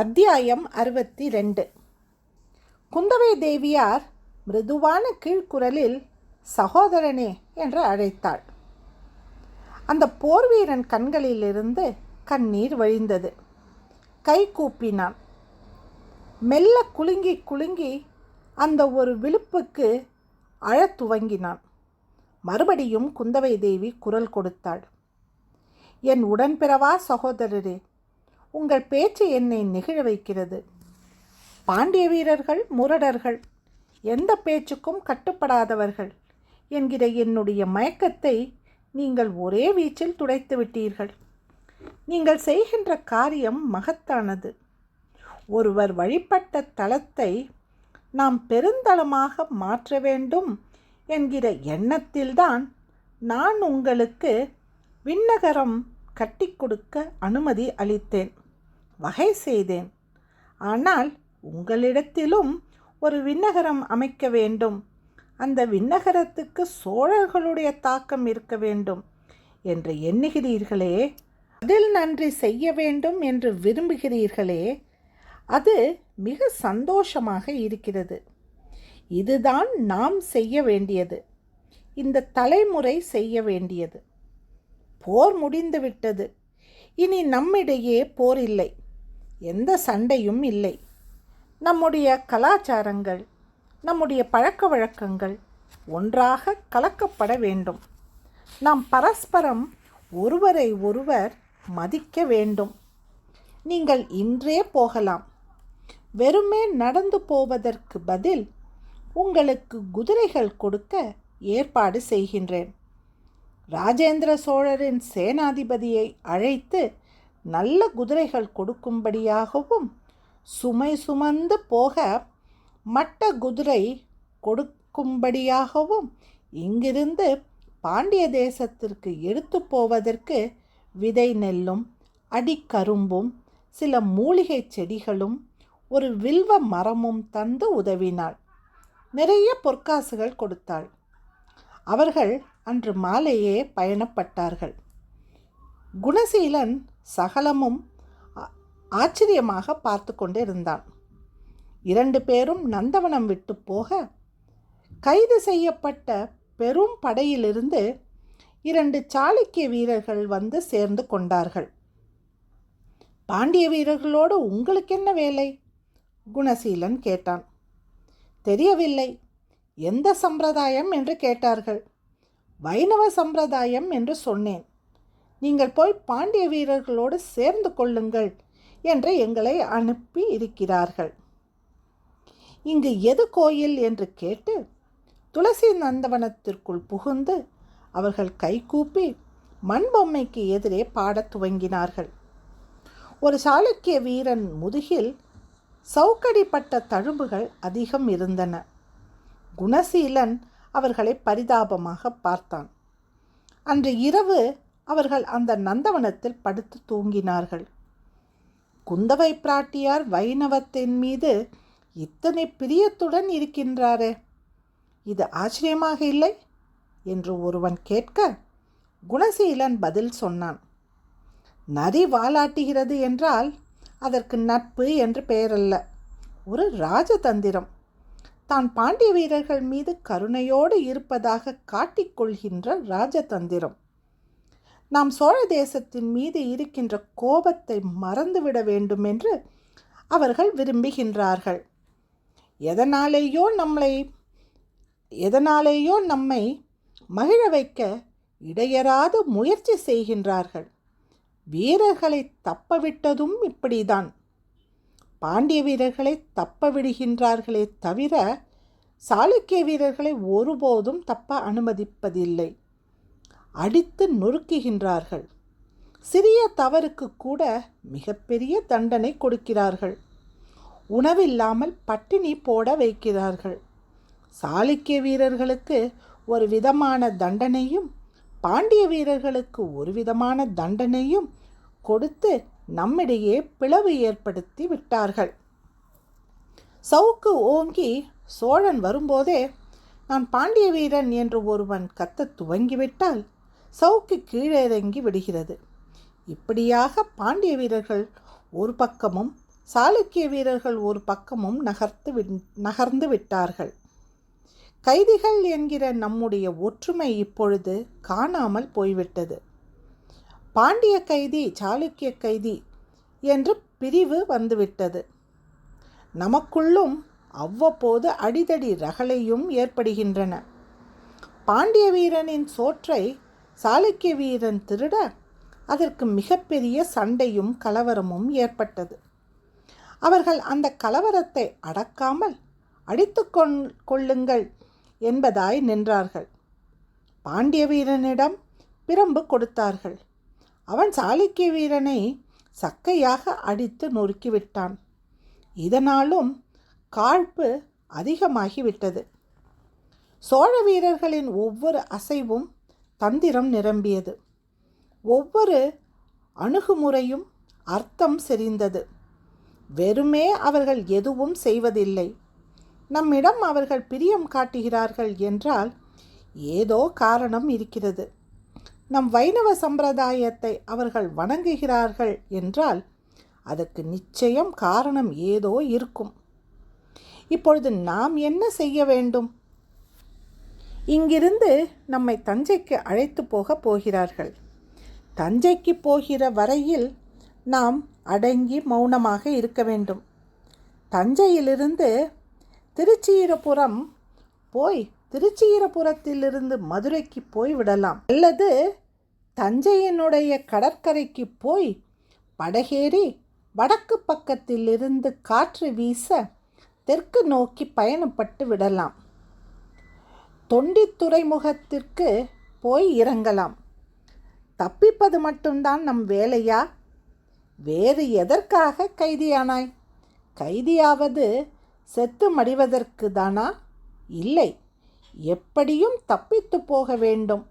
அத்தியாயம் அறுபத்தி ரெண்டு குந்தவை தேவியார் மிருதுவான கீழ்குரலில் சகோதரனே என்று அழைத்தாள். அந்த போர்வீரன் கண்களிலிருந்து கண்ணீர் வழிந்தது. கை கூப்பினான். மெல்ல குலுங்கி குலுங்கி அந்த ஒரு விழுப்புக்கு அழத் துவங்கினான். மறுபடியும் குந்தவை தேவி குரல் கொடுத்தாள். என் உடன்பிறவா சகோதரரே? உங்கள் பேச்சு என்னை நெகிழ வைக்கிறது. பாண்டிய வீரர்கள் முரடர்கள் எந்த பேச்சுக்கும் கட்டுப்படாதவர்கள் என்கிற என்னுடைய மயக்கத்தை நீங்கள் ஒரே வீச்சில் துடைத்து விட்டீர்கள். நீங்கள் செய்கின்ற காரியம் மகத்தானது. ஒருவர் வழிபட்ட தலத்தை நாம் பெருந்தளமாக மாற்ற வேண்டும் என்கிற எண்ணத்தில்தான் நான் உங்களுக்கு விண்ணகரம் கட்டி கொடுக்க அனுமதி அளித்தேன். வகை செய்தேன். ஆனால் உங்களிடத்திலும் ஒரு விண்ணகரம் அமைக்க வேண்டும். அந்த விண்ணகரத்துக்கு சோழர்களுடைய தாக்கம் இருக்க வேண்டும் என்று எண்ணுகிறீர்களே அதில் நன்றி செய்ய வேண்டும் என்று விரும்புகிறீர்களே அது மிக சந்தோஷமாக இருக்கிறது. இதுதான் நாம் செய்ய வேண்டியது. இந்த தலைமுறை செய்ய வேண்டியது. போர் முடிந்துவிட்டது இனி நம்மிடையே போர் இல்லை. எந்த சண்டையும் இல்லை. நம்முடைய கலாச்சாரங்கள் நம்முடைய பழக்க வழக்கங்கள் ஒன்றாக கலக்கப்பட வேண்டும். நாம் பரஸ்பரம் ஒருவரை ஒருவர் மதிக்க வேண்டும். நீங்கள் இன்றே போகலாம். வெறுமே நடந்து போவதற்கு பதில் உங்களுக்கு குதிரைகள் கொடுக்க ஏற்பாடு செய்கின்றேன். ராஜேந்திர சோழரின் சேனாதிபதியை அழைத்து நல்ல குதிரைகள் கொடுக்கும்படியாகவும் சுமை சுமந்து போக மட்ட குதிரை கொடுக்கும்படியாகவும் இங்கிருந்து பாண்டிய தேசத்திற்கு எடுத்து போவதற்கு விதை நெல்லும் அடிக்கரும்பும் சில மூலிகை செடிகளும் ஒரு வில்வ மரமும் தந்து உதவினாள். நிறைய பொற்காசுகள் கொடுத்தாள். அவர்கள் அன்று மாலையே பயணப்பட்டார்கள். குணசீலன் சகலமும் ஆச்சரியமாக பார்த்து கொண்டு இருந்தான் இரண்டு பேரும் நந்தவனம் விட்டு போக கைது செய்யப்பட்ட பெரும் படையிலிருந்து இரண்டு சாளுக்கிய வீரர்கள் வந்து சேர்ந்து கொண்டார்கள். பாண்டிய வீரர்களோடு உங்களுக்கு என்ன வேலை? குணசீலன் கேட்டான். தெரியவில்லை. எந்த சம்பிரதாயம்? என்று கேட்டார்கள். வைணவ சம்பிரதாயம் என்று சொன்னேன். நீங்கள் போய் பாண்டிய வீரர்களோடு சேர்ந்து கொள்ளுங்கள் என்று எங்களை அனுப்பி இருக்கிறார்கள். இங்கு எது கோயில் என்று கேட்டு துளசி நந்தவனத்திற்குள் புகுந்து அவர்கள் கைகூப்பி மண்பொம்மைக்கு எதிரே பாடத் துவங்கினார்கள். ஒரு சாளுக்கிய வீரன் முதுகில் சவுக்கடிப்பட்ட தழும்புகள் அதிகம் இருந்தன. குணசீலன் அவர்களை பரிதாபமாக பார்த்தான். அன்று இரவு அவர்கள் அந்த நந்தவனத்தில் படுத்து தூங்கினார்கள். குந்தவை பிராட்டியார் வைணவத்தின் மீது இத்தனை பிரியத்துடன் இருக்கின்றாரே இது ஆச்சரியமாக இல்லை? என்று ஒருவன் கேட்க குணசீலன் பதில் சொன்னான். நரி வாலாட்டுகிறது என்றால் அதற்கு நட்பு என்று பெயரல்ல ஒரு ராஜதந்திரம். தான் பாண்டிய வீரர்கள் மீது கருணையோடு இருப்பதாக காட்டிக்கொள்கின்ற ராஜதந்திரம். நாம் சோழ தேசத்தின் மீது இருக்கின்ற கோபத்தை மறந்துவிட வேண்டும் என்று அவர்கள் விரும்புகின்றார்கள். எதனாலேயோ நம்மளை எதனாலேயோ நம்மை மகிழ வைக்க இடையராது முயற்சி செய்கின்றார்கள். வீரர்களை தப்பவிட்டதும் இப்படிதான். பாண்டிய வீரர்களை தப்ப விடுகின்றார்களே தவிர சாளுக்கிய வீரர்களை ஒருபோதும் தப்ப அனுமதிப்பதில்லை. அடித்து நொறுக்குகின்றார்கள். சிறிய தவறுக்கு கூட மிகப்பெரிய தண்டனை கொடுக்கிறார்கள். உணவில்லாமல் பட்டினி போட வைக்கிறார்கள். சாளுக்கிய வீரர்களுக்கு ஒரு விதமான தண்டனையும் பாண்டிய வீரர்களுக்கு ஒரு விதமான தண்டனையும் கொடுத்து நம்மிடையே பிளவு ஏற்படுத்தி விட்டார்கள். சவுக்கு ஓங்கி சோழன் வரும்போதே நான் பாண்டிய வீரன் என்று ஒருவன் கத்த துவங்கிவிட்டால் சவுக்கு கீழிறங்கி விடுகிறது. இப்படியாக பாண்டிய வீரர்கள் ஒரு பக்கமும் சாளுக்கிய வீரர்கள் ஒரு பக்கமும் நகர்த்து வி- நகர்ந்து விட்டார்கள். கைதிகள் என்கிற நம்முடைய ஒற்றுமை இப்பொழுது காணாமல் போய்விட்டது. பாண்டிய கைதி சாளுக்கிய கைதி என்று பிரிவு வந்துவிட்டது. நமக்குள்ளும் அவ்வப்போது அடிதடி ரகளையும் ஏற்படுகின்றன. பாண்டிய வீரனின் சோற்றை சாளுக்கிய வீரன் திருட அதற்கு மிகப்பெரிய சண்டையும் கலவரமும் ஏற்பட்டது. அவர்கள் அந்த கலவரத்தை அடக்காமல் அடித்து கொள்ளுங்கள் என்பதாய் நின்றார்கள். பாண்டிய வீரனிடம் பிரம்பு கொடுத்தார்கள். அவன் சாளுக்கிய வீரனை சக்கையாக அடித்து நொறுக்கிவிட்டான். இதனாலும் காழ்ப்பு அதிகமாகிவிட்டது. சோழ வீரர்களின் ஒவ்வொரு அசைவும் தந்திரம் நிரம்பியது. ஒவ்வொரு அணுகுமுறையும் அர்த்தம் செறிந்தது. வெறுமே அவர்கள் எதுவும் செய்வதில்லை. நம்மிடம் அவர்கள் பிரியம் காட்டுகிறார்கள் என்றால் ஏதோ காரணம் இருக்கிறது. நம் வைணவ சம்பிரதாயத்தை அவர்கள் வணங்குகிறார்கள் என்றால் அதற்கு நிச்சயம் காரணம் ஏதோ இருக்கும். இப்பொழுது நாம் என்ன செய்ய வேண்டும்? இங்கிருந்து நம்மை தஞ்சைக்கு அழைத்து போக போகிறார்கள். தஞ்சைக்கு போகிற வரையில் நாம் அடங்கி மௌனமாக இருக்க வேண்டும். தஞ்சையிலிருந்து திருச்சீரபுரம் போய் திருச்சீரபுரத்திலிருந்து மதுரைக்கு போய் விடலாம். அல்லது தஞ்சையினுடைய கடற்கரைக்கு போய் படகேறி வடக்கு பக்கத்திலிருந்து காற்று வீச தெற்கு நோக்கி பயணப்பட்டு விடலாம். தொண்டி துறைமுகத்திற்கு போய் இறங்கலாம். தப்பிப்பது மட்டும்தான் நம் வேலையா? வேறு எதற்காக கைதியானாய்? கைதியாவது செத்து மடிவதற்கு தானா? இல்லை. எப்படியும் தப்பித்து போக வேண்டும்.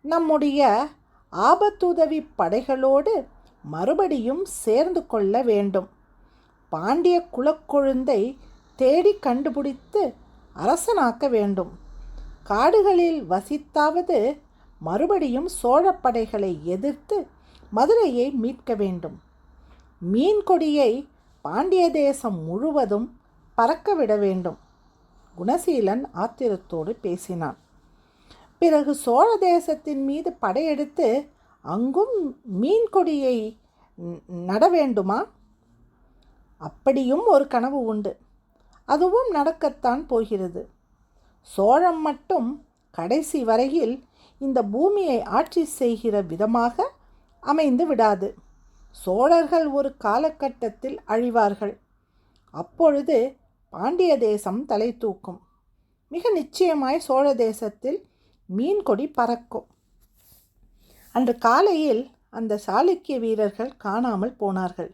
நம்முடைய ஆபத்துதவி படைகளோடு மறுபடியும் சேர்ந்து கொள்ள வேண்டும். பாண்டிய குலக்கொழுந்தை தேடி கண்டுபிடித்து அரசனாக்க வேண்டும். காடுகளில் வசித்தாவது மறுபடியும் சோழப்படைகளை எதிர்த்து மதுரையை மீட்க வேண்டும். மீன் கொடியை பாண்டிய தேசம் முழுவதும் பறக்க விட வேண்டும். குணசீலன் ஆத்திரத்தோடு பேசினான். பிறகு சோழ தேசத்தின் மீது படையெடுத்து அங்கும் மீன் கொடியை நட வேண்டுமா? அப்படியும் ஒரு கனவு உண்டு. அதுவும் நடக்கத்தான் போகிறது. சோழம் மட்டும் கடைசி வரையில் இந்த பூமியை ஆட்சி செய்கிற விதமாக அமைந்து விடாது. சோழர்கள் ஒரு காலகட்டத்தில் அழிவார்கள். அப்பொழுது பாண்டிய தேசம் தலை தூக்கும். மிக நிச்சயமாய் சோழ தேசத்தில் மீன் கொடி பறக்கும். அன்று காலையில் அந்த சாளுக்கிய வீரர்கள் காணாமல் போனார்கள்.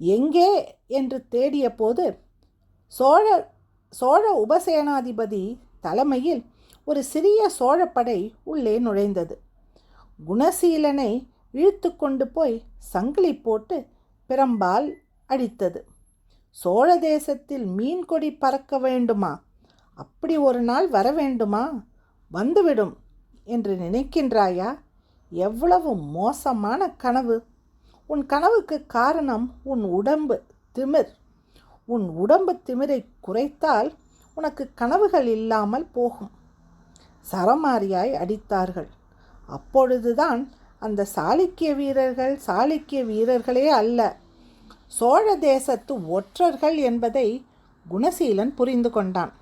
எங்கே என்று தேடிய போது சோழர் சோழ உபசேனாதிபதி தலைமையில் ஒரு சிறிய சோழப்படை உள்ளே நுழைந்தது. குணசீலனை இழுத்து கொண்டு போய் சங்கிலி போட்டு பிரம்பால் அடித்தது. சோழ தேசத்தில் மீன் கொடி பறக்க வேண்டுமா? அப்படி ஒரு நாள் வர வேண்டுமா? வந்துவிடும் என்று நினைக்கின்றாயா? எவ்வளவு மோசமான கனவு. உன் கனவுக்கு காரணம் உன் உடம்பு. திமிர். உன் உடம்பு திமிரை குறைத்தால் உனக்கு கனவுகள் இல்லாமல் போகும். சரமாரியாய் அடித்தார்கள். அப்பொழுதுதான் அந்த சாளுக்கிய வீரர்கள் சாளுக்கிய வீரர்களே அல்ல. சோழ தேசத்து ஒற்றர்கள் என்பதை குணசீலன் புரிந்து கொண்டான்.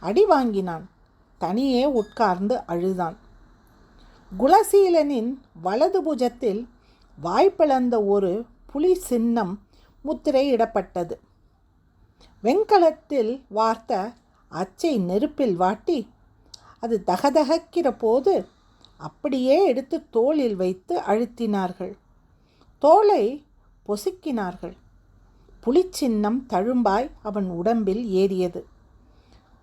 அடி வாங்கினான். தனியே உட்கார்ந்து அழுதான். குணசீலனின் வலது புஜத்தில் வாய்ப்பிழந்த ஒரு புலி சின்னம் முத்திரையிடப்பட்டது. வெண்கலத்தில் வார்த்த அச்சை நெருப்பில் வாட்டி அது தகதகக்கிற போது அப்படியே எடுத்து தோளில் வைத்து அழுத்தினார்கள். தோலை பொசுக்கினார்கள். புலிச்சின்னம் தழும்பாய் அவன் உடம்பில் ஏறியது.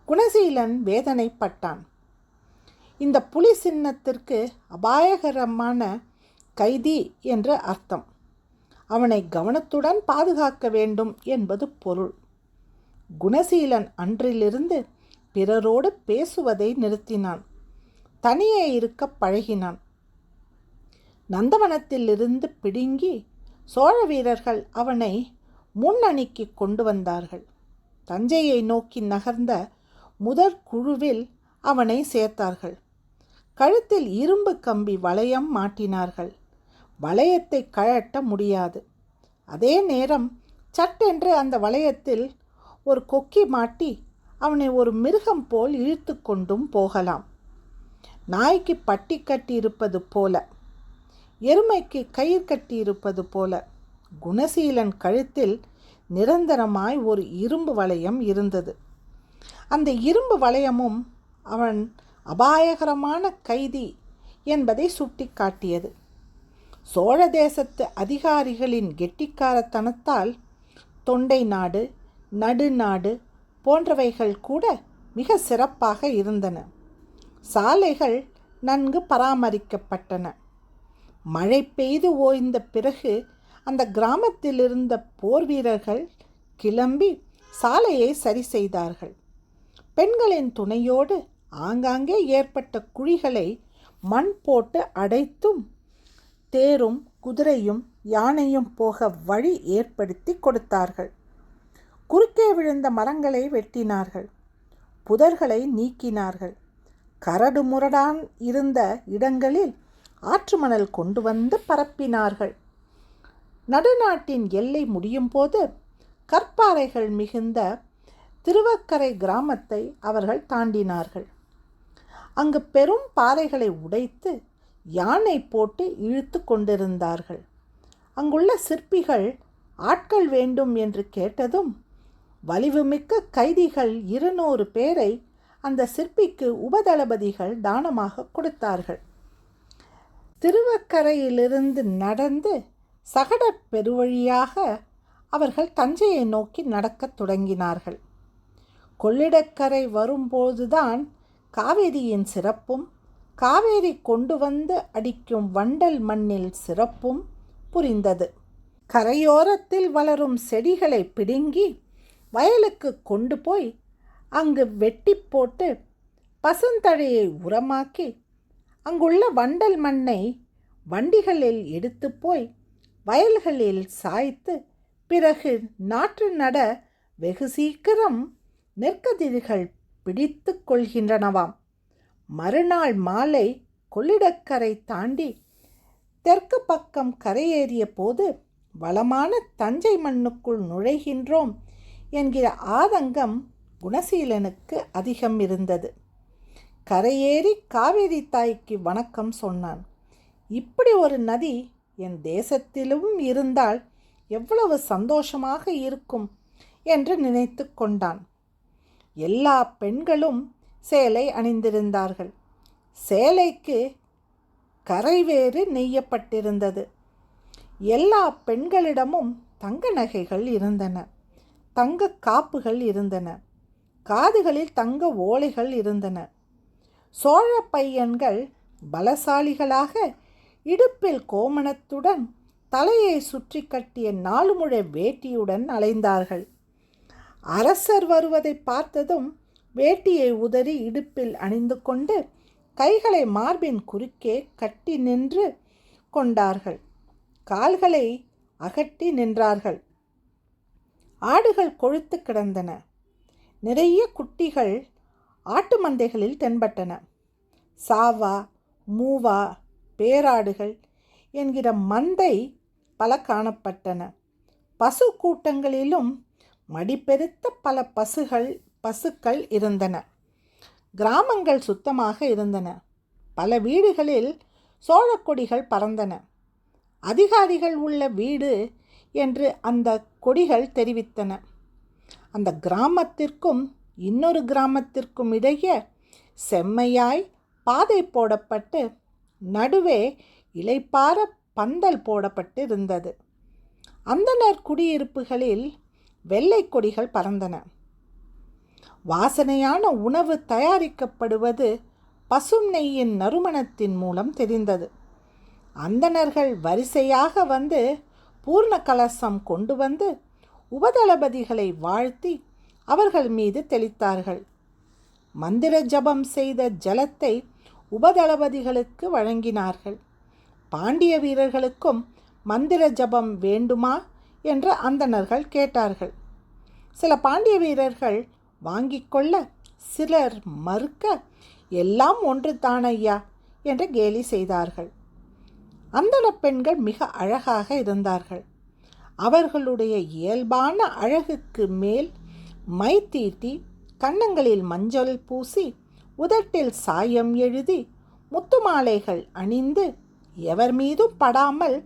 குணசீலன் வேதனைப்பட்டான். இந்த புலி சின்னத்திற்கு அபாயகரமான கைதி என்று அர்த்தம். அவனை கவனத்துடன் பாதுகாக்க வேண்டும் என்பது பொருள். குணசீலன் அன்றிலிருந்து பிறரோடு பேசுவதை நிறுத்தினான். தனியே இருக்க பழகினான். நந்தவனத்திலிருந்து பிடுங்கி சோழ வீரர்கள் அவனை முன்னணிக்கு கொண்டு வந்தார்கள். தஞ்சையை நோக்கி நகர்ந்த முதற் குழுவில் அவனை சேர்த்தார்கள். கழுத்தில் இரும்பு கம்பி வளையம் மாட்டினார்கள். வளையத்தை கழட்ட முடியாது. அதே நேரம் சட்டென்று அந்த வளையத்தில் ஒரு கொக்கி மாட்டி அவனை ஒரு மிருகம் போல் இழுத்து கொண்டும் போகலாம். நாய்க்கு பட்டி கட்டி இருப்பது போல எருமைக்கு கயிறு கட்டி இருப்பது போல குணசீலன் கழுத்தில் நிரந்தரமாய் ஒரு இரும்பு வளையம் இருந்தது. அந்த இரும்பு வளையமும் அவன் அபாயகரமான கைதி என்பதை சுட்டி காட்டியது சோழ தேசத்து அதிகாரிகளின் கெட்டிக்காரத்தனத்தால் தொண்டை நாடு நடுநாடு போன்றவைகள் கூட மிக சிறப்பாக இருந்தன. சாலைகள் நன்கு பராமரிக்கப்பட்டன. மழை பெய்து ஓய்ந்த பிறகு அந்த கிராமத்தில் இருந்த போர் வீரர்கள் கிளம்பி சாலையை சரி செய்தார்கள். பெண்களின் துணையோடு ஆங்காங்கே ஏற்பட்ட குழிகளை மண் போட்டு அடைத்தும் தேரும் குதிரையும் யானையும் போக வழி ஏற்படுத்தி கொடுத்தார்கள். குறுக்கே விழுந்த மரங்களை வெட்டினார்கள். புதர்களை நீக்கினார்கள். கரடு முரடான் இருந்த இடங்களில் ஆற்று மணல் கொண்டு வந்து பரப்பினார்கள். நடுநாட்டின் எல்லை முடியும் போது கற்பாறைகள் மிகுந்த திருவக்கரை கிராமத்தை அவர்கள் தாண்டினார்கள். அங்கு பெரும் பாறைகளை உடைத்து யானை போட்டு இழுத்து கொண்டிருந்தார்கள். அங்குள்ள சிற்பிகள் ஆட்கள் வேண்டும் என்று கேட்டதும் வலிவுமிக்க கைதிகள் இருநூறு பேரை அந்த சிற்பிக்கு உபதளபதிகள் தானமாக கொடுத்தார்கள். திருவக்கரையிலிருந்து நடந்து சகட பெருவழியாக அவர்கள் தஞ்சையை நோக்கி நடக்கத் தொடங்கினார்கள். கொள்ளிடக்கரை வரும்போதுதான் காவேரியின் சிறப்பும் காவேரி கொண்டு வந்து அடிக்கும் வண்டல் மண்ணில் சிறப்பும் புரிந்தது. கரையோரத்தில் வளரும் செடிகளை பிடுங்கி வயலுக்கு கொண்டு போய் அங்கு வெட்டி போட்டு பசுந்தழையை உரமாக்கி அங்குள்ள வண்டல் மண்ணை வண்டிகளில் எடுத்து போய் வயல்களில் சாய்த்து பிறகு நாற்று நட வெகு சீக்கிரம் நெற்கதிர்கள் பிடித்து கொள்கின்றனவாம். மறுநாள் மாலை கொள்ளிடக்கரை தாண்டி தெற்கு பக்கம் கரையேறிய போது வளமான தஞ்சை மண்ணுக்குள் நுழைகின்றோம். என்கிற ஆதங்கம் குணசீலனுக்கு அதிகம் இருந்தது. கரையேறி காவேரி தாய்க்கு வணக்கம் சொன்னான். இப்படி ஒரு நதி என் தேசத்திலும் இருந்தால் எவ்வளவு சந்தோஷமாக இருக்கும் என்று நினைத்து கொண்டான். எல்லா பெண்களும் சேலை அணிந்திருந்தார்கள். சேலைக்கு கரைவேறு நெய்யப்பட்டிருந்தது. எல்லா பெண்களிடமும் தங்க நகைகள் இருந்தன. தங்க காப்புகள் இருந்தன. காதுகளில் தங்க ஓலைகள் இருந்தன. சோழ பையன்கள் பலசாலிகளாக இடுப்பில் கோமணத்துடன் தலையை சுற்றி கட்டிய நாலு முழ வேட்டியுடன் அலைந்தார்கள். அரசர் வருவதை பார்த்ததும் வேட்டியை உதறி இடுப்பில் அணிந்து கொண்டு கைகளை மார்பின் குறுக்கே கட்டி நின்று கொண்டார்கள். கால்களை அகட்டி நின்றார்கள். ஆடுகள் கொழுத்து கிடந்தன. நிறைய குட்டிகள் ஆட்டு மந்தைகளில் தென்பட்டன. சாவா மூவா பேராடுகள் என்கிற மந்தை பல காணப்பட்டன. பசு கூட்டங்களிலும் மடிப்பெருத்த பல பசுகள் பசுக்கள் இருந்தன. கிராமங்கள் சுத்தமாக இருந்தன. பல வீடுகளில் சோழக்கொடிகள் பறந்தன. அதிகாரிகள் உள்ள வீடு என்று அந்த கொடிகள் தெரிவித்தன. அந்த கிராமத்திற்கும் இன்னொரு கிராமத்திற்கும் இடையே செம்மையாய் பாதை போடப்பட்டு நடுவே இலைப்பார பந்தல் போடப்பட்டு இருந்தது அந்தனர் குடியிருப்புகளில் வெள்ளை கொடிகள் பறந்தன. வாசனையான உணவு தயாரிக்கப்படுவது பசும் நெய்யின் நறுமணத்தின் மூலம் தெரிந்தது. அந்தணர்கள் வரிசையாக வந்து பூர்ண கலசம் கொண்டு வந்து உபதளபதிகளை வாழ்த்தி அவர்கள் மீது தெளித்தார்கள். மந்திர ஜபம் செய்த ஜலத்தை உபதளபதிகளுக்கு வழங்கினார்கள். பாண்டிய வீரர்களுக்கும் மந்திர ஜபம் வேண்டுமா என்று அந்தணர்கள் கேட்டார்கள். சில பாண்டிய வீரர்கள் வாங்கி கொள்ள சிலர் மறுக்க எல்லாம் ஒன்று தானையா என்று கேலி செய்தார்கள். அந்தன பெண்கள் மிக அழகாக இருந்தார்கள். அவர்களுடைய இயல்பான அழகுக்கு மேல் மை தீட்டி கன்னங்களில் மஞ்சள் பூசி உதட்டில் சாயம் எழுதி முத்துமாலைகள் அணிந்து எவர் மீதும் படாமல்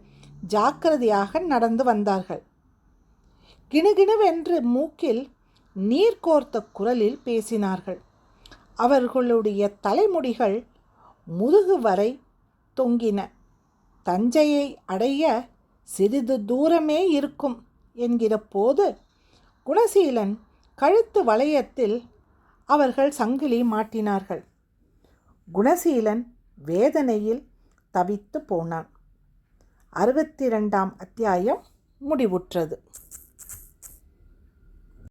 ஜாக்கிரதையாக நடந்து வந்தார்கள். கிணுகிணுவென்று மூக்கில் நீர் கோர்த்த குரலில் பேசினார்கள். அவர்களுடைய தலைமுடிகள் முதுகு வரை தொங்கின. தஞ்சையை அடைய சிறிது தூரமே இருக்கும் என்கிற போது குணசீலன் கழுத்து வளையத்தில் அவர்கள் சங்கிலி மாட்டினார்கள். குணசீலன் வேதனையில் தவித்து போனான். அறுபத்தி ரெண்டாம் அத்தியாயம் முடிவுற்றது.